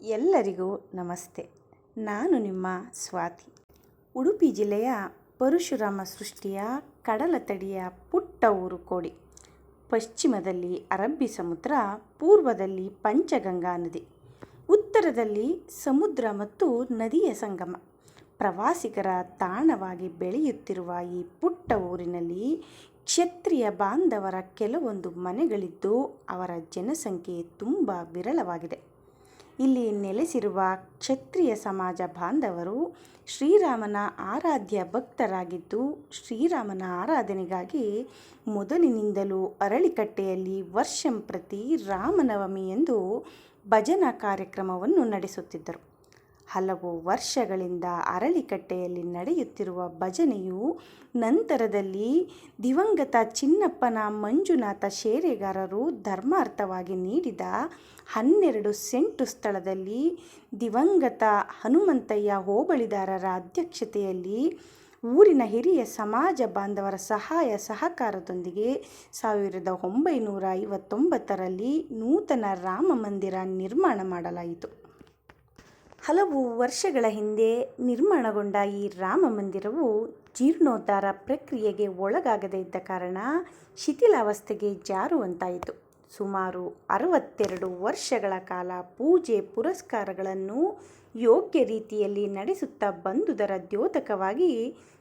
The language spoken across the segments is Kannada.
ಎಲ್ಲರಿಗೂ ನಮಸ್ತೆ. ನಾನು ನಿಮ್ಮ ಸ್ವಾತಿ. ಉಡುಪಿ ಜಿಲ್ಲೆಯ ಪರಶುರಾಮ ಸೃಷ್ಟಿಯ ಕಡಲತಡಿಯ ಪುಟ್ಟ ಊರು ಕೋಡಿ. ಪಶ್ಚಿಮದಲ್ಲಿ ಅರಬ್ಬಿ ಸಮುದ್ರ, ಪೂರ್ವದಲ್ಲಿ ಪಂಚಗಂಗಾ ನದಿ, ಉತ್ತರದಲ್ಲಿ ಸಮುದ್ರ ಮತ್ತು ನದಿಯ ಸಂಗಮ. ಪ್ರವಾಸಿಗರ ತಾಣವಾಗಿ ಬೆಳೆಯುತ್ತಿರುವ ಈ ಪುಟ್ಟ ಊರಿನಲ್ಲಿ ಕ್ಷತ್ರಿಯ ಬಾಂಧವರ ಕೆಲವೊಂದು ಮನೆಗಳಿದ್ದು, ಅವರ ಜನಸಂಖ್ಯೆ ತುಂಬ ವಿರಳವಾಗಿದೆ. ಇಲ್ಲಿ ನೆಲೆಸಿರುವ ಕ್ಷತ್ರಿಯ ಸಮಾಜ ಬಾಂಧವರು ಶ್ರೀರಾಮನ ಆರಾಧ್ಯ ಭಕ್ತರಾಗಿದ್ದು ಶ್ರೀರಾಮನ ಆರಾಧನೆಗಾಗಿ ಮೊದಲಿನಿಂದಲೂ ಅರಳಿಕಟ್ಟೆಯಲ್ಲಿ ವರ್ಷಂಪ್ರತಿ ರಾಮನವಮಿಯಂದು ಭಜನಾ ಕಾರ್ಯಕ್ರಮವನ್ನು ನಡೆಸುತ್ತಿದ್ದರು. ಹಲವು ವರ್ಷಗಳಿಂದ ಅರಳಿಕಟ್ಟೆಯಲ್ಲಿ ನಡೆಯುತ್ತಿರುವ ಭಜನೆಯು ನಂತರದಲ್ಲಿ ದಿವಂಗತ ಚಿನ್ನಪ್ಪನ ಮಂಜುನಾಥ ಶೇರೆಗಾರರು ಧರ್ಮಾರ್ಥವಾಗಿ ನೀಡಿದ ಹನ್ನೆರಡು ಸೆಂಟು ಸ್ಥಳದಲ್ಲಿ ದಿವಂಗತ ಹನುಮಂತಯ್ಯ ಹೋಬಳಿದಾರರ ಅಧ್ಯಕ್ಷತೆಯಲ್ಲಿ ಊರಿನ ಹಿರಿಯ ಸಮಾಜ ಬಾಂಧವರ ಸಹಾಯ ಸಹಕಾರದೊಂದಿಗೆ ಸಾವಿರದ ಒಂಬೈನೂರ ಐವತ್ತೊಂಬತ್ತರಲ್ಲಿ ನೂತನ ರಾಮ ಮಂದಿರ ನಿರ್ಮಾಣ ಮಾಡಲಾಯಿತು. ಹಲವು ವರ್ಷಗಳ ಹಿಂದೆ ನಿರ್ಮಾಣಗೊಂಡ ಈ ರಾಮ ಮಂದಿರವು ಜೀರ್ಣೋದ್ಧಾರ ಪ್ರಕ್ರಿಯೆಗೆ ಒಳಗಾಗದೇ ಇದ್ದ ಕಾರಣ ಶಿಥಿಲಾವಸ್ಥೆಗೆ ಜಾರುವಂತಾಯಿತು. ಸುಮಾರು ಅರವತ್ತೆರಡು ವರ್ಷಗಳ ಕಾಲ ಪೂಜೆ ಪುರಸ್ಕಾರಗಳನ್ನು ಯೋಗ್ಯ ರೀತಿಯಲ್ಲಿ ನಡೆಸುತ್ತಾ ಬಂದುದರ ದ್ಯೋತಕವಾಗಿ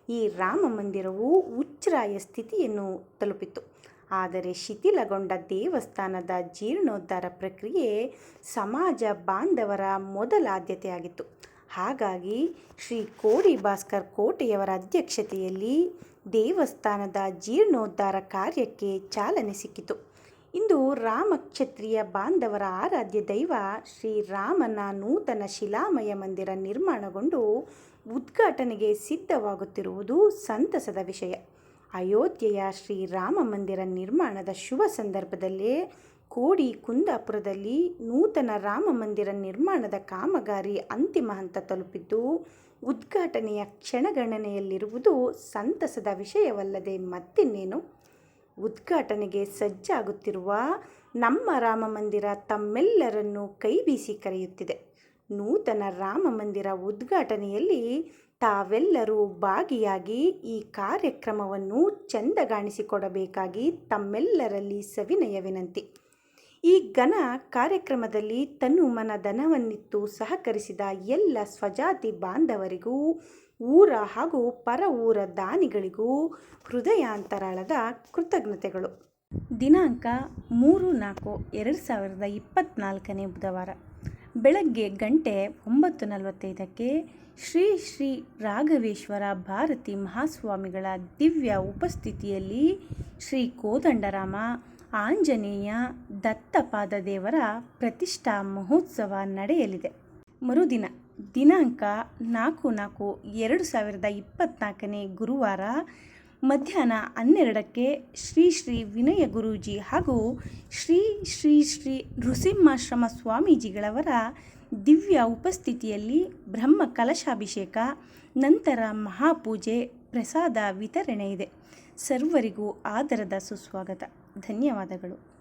ಈ ರಾಮ ಮಂದಿರವು ಉಚ್ಚ್ರಾಯ ಸ್ಥಿತಿಯನ್ನು ತಲುಪಿತು ಆದರೆ ಶಿಥಿಲಗೊಂಡ ದೇವಸ್ಥಾನದ ಜೀರ್ಣೋದ್ಧಾರ ಪ್ರಕ್ರಿಯೆ ಸಮಾಜ ಬಾಂಧವರ ಮೊದಲ ಆದ್ಯತೆಯಾಗಿತ್ತು ಹಾಗಾಗಿ ಶ್ರೀ ಕೋಡಿ ಭಾಸ್ಕರ್ ಕೋಟೆಯವರ ಅಧ್ಯಕ್ಷತೆಯಲ್ಲಿ ದೇವಸ್ಥಾನದ ಜೀರ್ಣೋದ್ಧಾರ ಕಾರ್ಯಕ್ಕೆ ಚಾಲನೆ ಸಿಕ್ಕಿತು. ಇಂದು ರಾಮಕ್ಷತ್ರಿಯ ಬಾಂಧವರ ಆರಾಧ್ಯ ದೈವ ಶ್ರೀರಾಮನ ನೂತನ ಶಿಲಾಮಯ ಮಂದಿರ ನಿರ್ಮಾಣಗೊಂಡು ಉದ್ಘಾಟನೆಗೆ ಸಿದ್ಧವಾಗುತ್ತಿರುವುದು ಸಂತಸದ ವಿಷಯ. ಅಯೋಧ್ಯೆಯ ಶ್ರೀರಾಮ ಮಂದಿರ ನಿರ್ಮಾಣದ ಶುಭ ಸಂದರ್ಭದಲ್ಲೇ ಕೋಡಿ ಕುಂದಾಪುರದಲ್ಲಿ ನೂತನ ರಾಮ ಮಂದಿರ ನಿರ್ಮಾಣದ ಕಾಮಗಾರಿ ಅಂತಿಮ ಹಂತ ತಲುಪಿದ್ದು, ಉದ್ಘಾಟನೆಯ ಕ್ಷಣಗಣನೆಯಲ್ಲಿರುವುದು ಸಂತಸದ ವಿಷಯವಲ್ಲದೆ ಮತ್ತಿನ್ನೇನು? ಉದ್ಘಾಟನೆಗೆ ಸಜ್ಜಾಗುತ್ತಿರುವ ನಮ್ಮ ರಾಮ ಮಂದಿರ ತಮ್ಮೆಲ್ಲರನ್ನು ಕೈಬೀಸಿ ಕರೆಯುತ್ತಿದೆ. ನೂತನ ರಾಮ ಮಂದಿರ ಉದ್ಘಾಟನೆಯಲ್ಲಿ ತಾವೆಲ್ಲರೂ ಭಾಗಿಯಾಗಿ ಈ ಕಾರ್ಯಕ್ರಮವನ್ನು ಚಂದಗಾಣಿಸಿಕೊಡಬೇಕಾಗಿ ತಮ್ಮೆಲ್ಲರಲ್ಲಿ ಸವಿನಯ ವಿನಂತಿ ಈ ಘನ ಕಾರ್ಯಕ್ರಮದಲ್ಲಿ ತನು ಮನ ಧನವನ್ನಿತ್ತು ಸಹಕರಿಸಿದ ಎಲ್ಲ ಸ್ವಜಾತಿ ಬಾಂಧವರಿಗೂ, ಊರ ಹಾಗೂ ಪರ ಊರ ದಾನಿಗಳಿಗೂ ಹೃದಯಾಂತರಾಳದ ಕೃತಜ್ಞತೆಗಳು. ದಿನಾಂಕ ಮೂರು ನಾಲ್ಕು ಎರಡು ಸಾವಿರದ ಇಪ್ಪತ್ತ್ನಾಲ್ಕನೇ ಬುಧವಾರ. ಬೆಳಗ್ಗೆ ಗಂಟೆ ಒಂಬತ್ತು ನಲವತ್ತೈದಕ್ಕೆ ಶ್ರೀ ಶ್ರೀ ರಾಘವೇಶ್ವರ ಭಾರತಿ ಮಹಾಸ್ವಾಮಿಗಳ ದಿವ್ಯ ಉಪಸ್ಥಿತಿಯಲ್ಲಿ ಶ್ರೀ ಕೋದಂಡರಾಮ ಆಂಜನೇಯ ದತ್ತಪಾದ ದೇವರ ಪ್ರತಿಷ್ಠಾ ಮಹೋತ್ಸವ ನಡೆಯಲಿದೆ. ಮರುದಿನ ದಿನಾಂಕ ನಾಲ್ಕು ನಾಲ್ಕು ಎರಡು ಸಾವಿರದ ಇಪ್ಪತ್ತ್ನಾಲ್ಕನೇ ಗುರುವಾರ ಮಧ್ಯಾಹ್ನ ಹನ್ನೆರಡಕ್ಕೆ ಶ್ರೀ ಶ್ರೀ ವಿನಯ ಗುರೂಜಿ ಹಾಗೂ ಶ್ರೀ ಶ್ರೀ ಶ್ರೀ ನೃಸಿಂಹಾಶ್ರಮ ಸ್ವಾಮೀಜಿಗಳವರ ದಿವ್ಯ ಉಪಸ್ಥಿತಿಯಲ್ಲಿ ಬ್ರಹ್ಮ ಕಲಶಾಭಿಷೇಕ, ನಂತರ ಮಹಾಪೂಜೆ, ಪ್ರಸಾದ ವಿತರಣೆ ಇದೆ. ಸರ್ವರಿಗೂ ಆದರದ ಸುಸ್ವಾಗತ. ಧನ್ಯವಾದಗಳು.